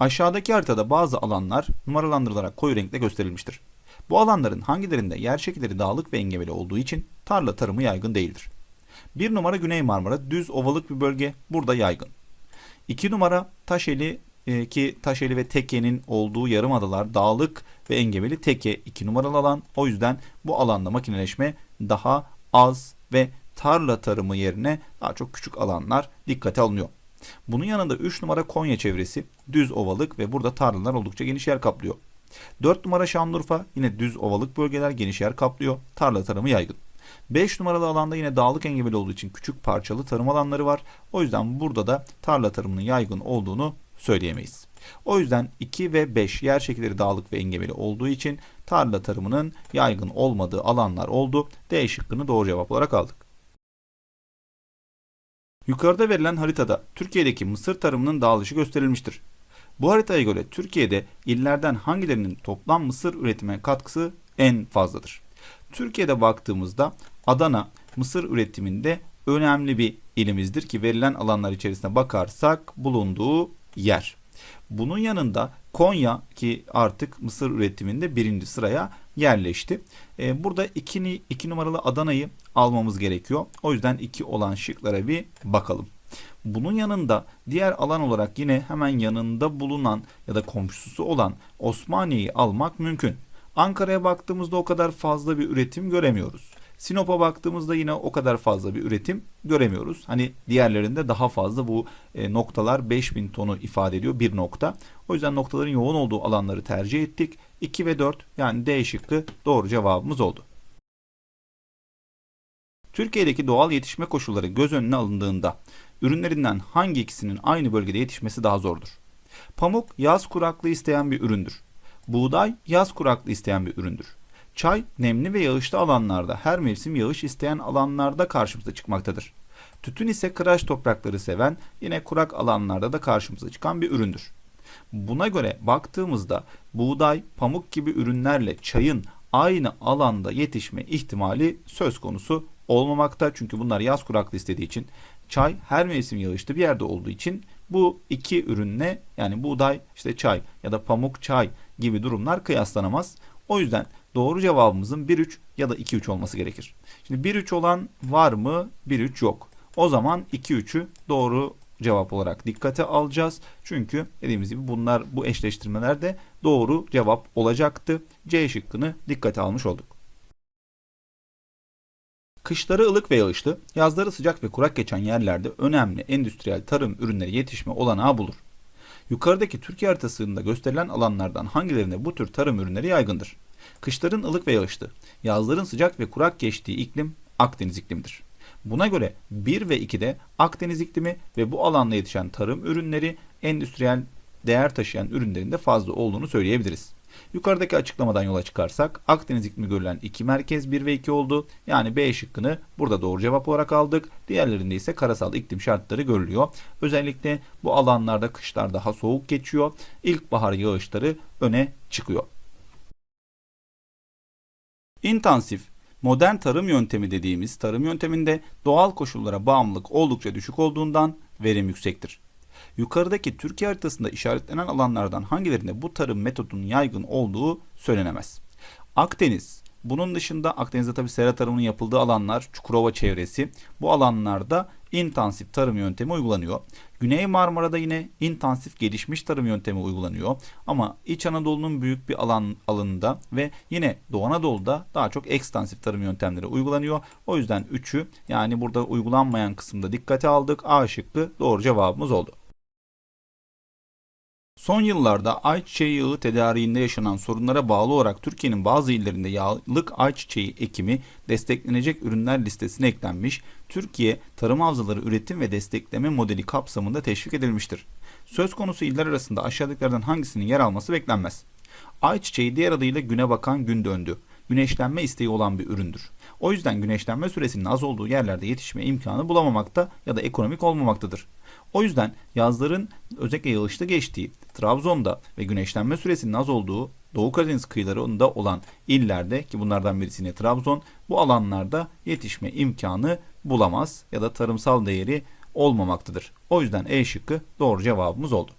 Aşağıdaki haritada bazı alanlar numaralandırılarak koyu renkle gösterilmiştir. Bu alanların hangilerinde yer şekilleri dağlık ve engebeli olduğu için tarla tarımı yaygın değildir. 1 numara Güney Marmara düz ovalık bir bölge burada yaygın. 2 numara Taşeli e, ki Taşeli ve Teke'nin olduğu yarımadalar dağlık ve engebeli Teke 2 numaralı alan. O yüzden bu alanda makineleşme daha az ve tarla tarımı yerine daha çok küçük alanlar dikkate alınıyor. Bunun yanında 3 numara Konya çevresi düz ovalık ve burada tarlalar oldukça geniş yer kaplıyor. 4 numara Şanlıurfa yine düz ovalık bölgeler geniş yer kaplıyor. Tarla tarımı yaygın. 5 numaralı alanda yine dağlık engebeli olduğu için küçük parçalı tarım alanları var. O yüzden burada da tarla tarımının yaygın olduğunu söyleyemeyiz. O yüzden 2 ve 5 yer şekilleri dağlık ve engebeli olduğu için tarla tarımının yaygın olmadığı alanlar oldu. D şıkkını doğru cevap olarak aldık. Yukarıda verilen haritada Türkiye'deki mısır tarımının dağılışı gösterilmiştir. Bu haritaya göre Türkiye'de illerden hangilerinin toplam mısır üretime katkısı en fazladır? Türkiye'de baktığımızda Adana mısır üretiminde önemli bir ilimizdir ki verilen alanlar içerisine bakarsak bulunduğu yer. Bunun yanında Konya ki artık mısır üretiminde birinci sıraya yerleşti. Ee, burada 2 iki numaralı Adana'yı almamız gerekiyor. O yüzden 2 olan şıklara bir bakalım. Bunun yanında diğer alan olarak yine hemen yanında bulunan ya da komşusu olan Osmaniye'yi almak mümkün. Ankara'ya baktığımızda o kadar fazla bir üretim göremiyoruz. Sinop'a baktığımızda yine o kadar fazla bir üretim göremiyoruz. Hani diğerlerinde daha fazla bu e, noktalar 5000 tonu ifade ediyor bir nokta. O yüzden noktaların yoğun olduğu alanları tercih ettik. 2 ve 4 yani D şıkkı doğru cevabımız oldu. Türkiye'deki doğal yetişme koşulları göz önüne alındığında ürünlerinden hangi ikisinin aynı bölgede yetişmesi daha zordur? Pamuk yaz kuraklığı isteyen bir üründür. Buğday yaz kuraklığı isteyen bir üründür. Çay nemli ve yağışlı alanlarda her mevsim yağış isteyen alanlarda karşımıza çıkmaktadır. Tütün ise kıraç toprakları seven yine kurak alanlarda da karşımıza çıkan bir üründür. Buna göre baktığımızda buğday, pamuk gibi ürünlerle çayın aynı alanda yetişme ihtimali söz konusu olmamakta. Çünkü bunlar yaz kuraklığı istediği için çay her mevsim yağışlı bir yerde olduğu için bu iki ürünle yani buğday, işte çay ya da pamuk çay gibi durumlar kıyaslanamaz. O yüzden doğru cevabımızın 1-3 ya da 2-3 olması gerekir. Şimdi 1-3 olan var mı? 1-3 yok. O zaman 2-3'ü doğru cevap olarak dikkate alacağız. Çünkü dediğimiz gibi bunlar bu eşleştirmeler de doğru cevap olacaktı. C şıkkını dikkate almış olduk. Kışları ılık ve yağışlı, yazları sıcak ve kurak geçen yerlerde önemli endüstriyel tarım ürünleri yetişme olanağı bulur. Yukarıdaki Türkiye haritasında gösterilen alanlardan hangilerinde bu tür tarım ürünleri yaygındır? Kışların ılık ve yağışlı, yazların sıcak ve kurak geçtiği iklim Akdeniz iklimidir. Buna göre 1 ve 2'de Akdeniz iklimi ve bu alanda yetişen tarım ürünleri endüstriyel değer taşıyan ürünlerin de fazla olduğunu söyleyebiliriz. Yukarıdaki açıklamadan yola çıkarsak Akdeniz iklimi görülen iki merkez 1 ve 2 oldu. Yani B şıkkını burada doğru cevap olarak aldık. Diğerlerinde ise karasal iklim şartları görülüyor. Özellikle bu alanlarda kışlar daha soğuk geçiyor. İlkbahar yağışları öne çıkıyor. İntensif modern tarım yöntemi dediğimiz tarım yönteminde doğal koşullara bağımlılık oldukça düşük olduğundan verim yüksektir. Yukarıdaki Türkiye haritasında işaretlenen alanlardan hangilerinde bu tarım metodunun yaygın olduğu söylenemez. Akdeniz, bunun dışında Akdeniz'de tabi sera tarımının yapıldığı alanlar Çukurova çevresi. Bu alanlarda intensif tarım yöntemi uygulanıyor. Güney Marmara'da yine intensif gelişmiş tarım yöntemi uygulanıyor. Ama İç Anadolu'nun büyük bir alan alanında ve yine Doğu Anadolu'da daha çok ekstansif tarım yöntemleri uygulanıyor. O yüzden 3'ü yani burada uygulanmayan kısımda dikkate aldık. A şıkkı doğru cevabımız oldu. Son yıllarda ayçiçeği yağı tedariğinde yaşanan sorunlara bağlı olarak Türkiye'nin bazı illerinde yağlık ayçiçeği ekimi desteklenecek ürünler listesine eklenmiş, Türkiye tarım havzaları üretim ve destekleme modeli kapsamında teşvik edilmiştir. Söz konusu iller arasında aşağıdakilerden hangisinin yer alması beklenmez. Ayçiçeği diğer adıyla güne bakan gün döndü. Güneşlenme isteği olan bir üründür. O yüzden güneşlenme süresinin az olduğu yerlerde yetişme imkanı bulamamakta ya da ekonomik olmamaktadır. O yüzden yazların özellikle yağışlı geçtiği Trabzon'da ve güneşlenme süresinin az olduğu Doğu Karadeniz kıyılarında olan illerde ki bunlardan birisi yine Trabzon bu alanlarda yetişme imkanı bulamaz ya da tarımsal değeri olmamaktadır. O yüzden E şıkkı doğru cevabımız oldu.